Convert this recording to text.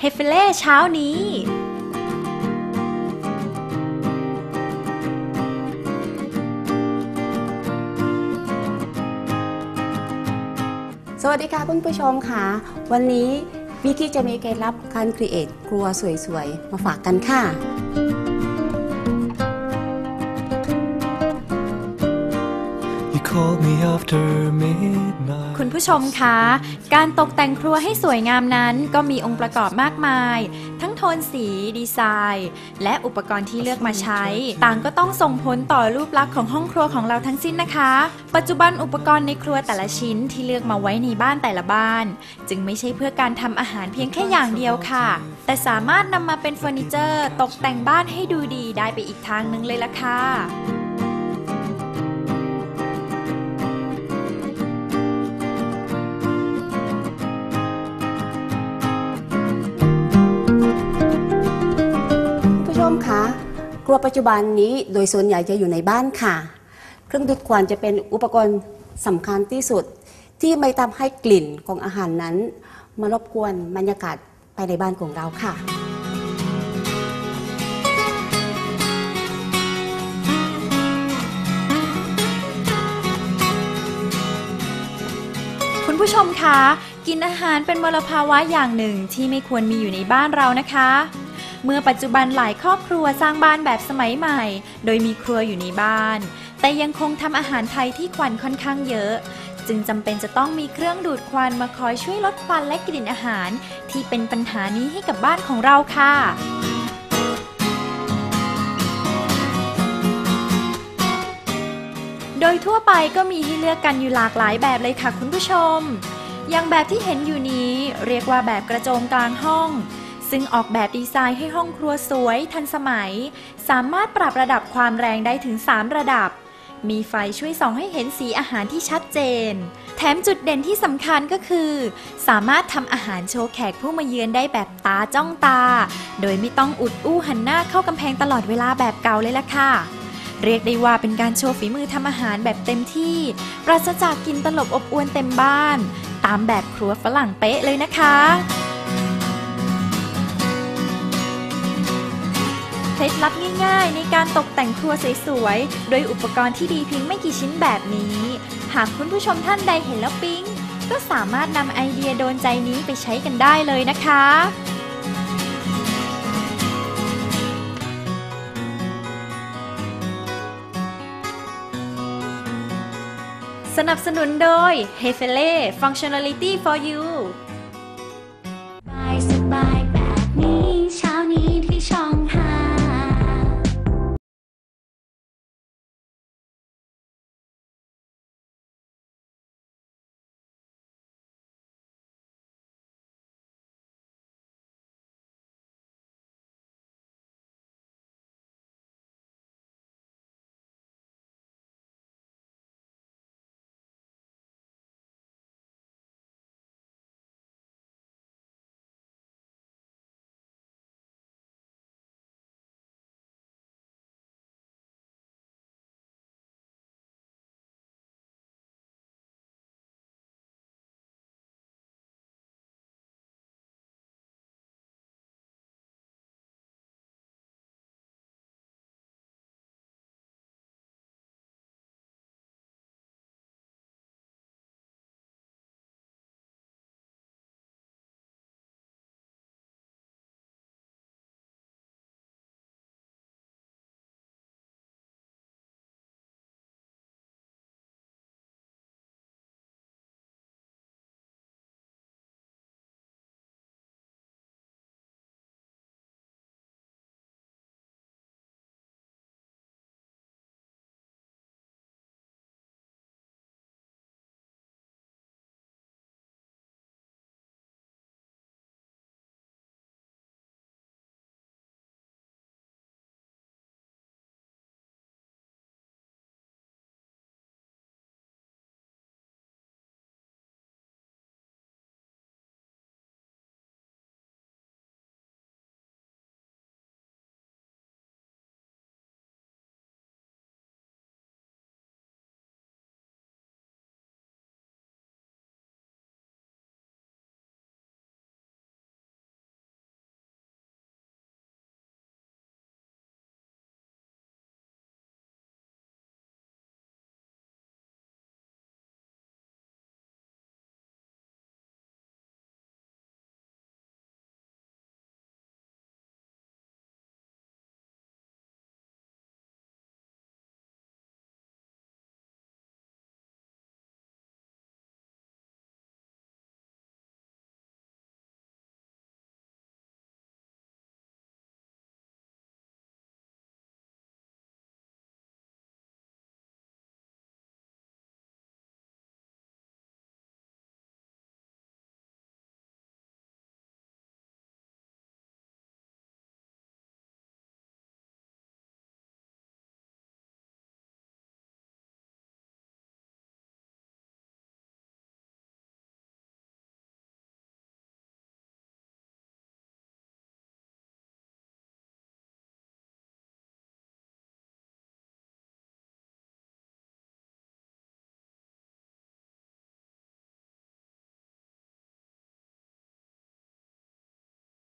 เฮฟเฟเล่เช้านี้สวัสดีค่ะคุณผู้ชมค่ะ วันนี้วิกกี้จะมีเคล็ดลับการครีเอทครัวสวยๆ มาฝากกันค่ะ You called me after midnight. คุณผู้ชมคะ การตกแต่งครัวให้สวยงามนั้น ก็มีองค์ประกอบมากมาย ทั้งโทนสีดีไซน์ และอุปกรณ์ที่เลือกมาใช้ ต่างก็ต้องส่งผลต่อรูปลักษณ์ของห้องครัวของเราทั้งสิ้นนะคะ ปัจจุบันอุปกรณ์ในครัวแต่ละชิ้นที่เลือกมาไว้ในบ้านแต่ละบ้าน จึงไม่ใช่เพื่อการทำอาหารเพียงแค่อย่างเดียวค่ะ แต่สามารถนำมาเป็นเฟอร์นิเจอร์ ตกแต่งบ้านให้ดูดีได้ไปอีกทางหนึงเลยล่ะค่ะ คุณผู้ชมคะ ครัวปัจจุบันนี้โดยส่วนใหญ่จะอยู่ในบ้านค่ะ เครื่องดูดควันจะเป็นอุปกรณ์สำคัญที่สุด ที่ไม่ทำให้กลิ่นของอาหารนั้น มารบกวนบรรยากาศภายในบ้านของเราค่ะคุณผู้ชมคะ กินอาหารเป็นมลภาวะอย่างหนึ่งที่ไม่ควรมีอยู่ในบ้านเรานะคะ เมื่อปัจจุบันหลายครอบครัวสร้างบ้านแบบสมัยใหม่ โดยมีครัวอยู่ในบ้าน แต่ยังคงทำอาหารไทยที่ควันค่อนข้างเยอะ จึงจำเป็นจะต้องมีเครื่องดูดควันมาคอยช่วยลดควันและกลิ่นอาหาร ที่เป็นปัญหานี้ให้กับบ้านของเราค่ะโดยทั่วไปก็มีให้เลือกกันอยู่หลากหลายแบบเลยค่ะคุณผู้ชม อย่างแบบที่เห็นอยู่นี้เรียกว่าแบบกระโจมกลางห้อง ซึ่งออกแบบดีไซน์ให้ห้องครัวสวยทันสมัย สามารถปรับระดับความแรงได้ถึง 3 ระดับ มีไฟช่วยส่องให้เห็นสีอาหารที่ชัดเจน แถมจุดเด่นที่สำคัญก็คือ สามารถทำอาหารโชว์แขกผู้มาเยือนได้แบบตาจ้องตา โดยไม่ต้องอุดอู้หันหน้าเข้ากำแพงตลอดเวลาแบบเก่าเลยล่ะค่ะเรียกได้ว่าเป็นการโชว์ฝีมือทำอาหารแบบเต็มที่ ปราศจากกินตลบอบอวนเต็มบ้าน ตามแบบครัวฝรั่งเป๊ะเลยนะคะ เคล็ดลับง่ายๆ ในการตกแต่งครัวสวยๆ โดยอุปกรณ์ที่ดีเพียงไม่กี่ชิ้นแบบนี้ หากคุณผู้ชมท่านใดเห็นแล้วปิ๊ง ก็สามารถนำไอเดียโดนใจนี้ไปใช้กันได้เลยนะคะสนับสนุนโดย h e f e l e Functionality for You สบายสบายแบบนี้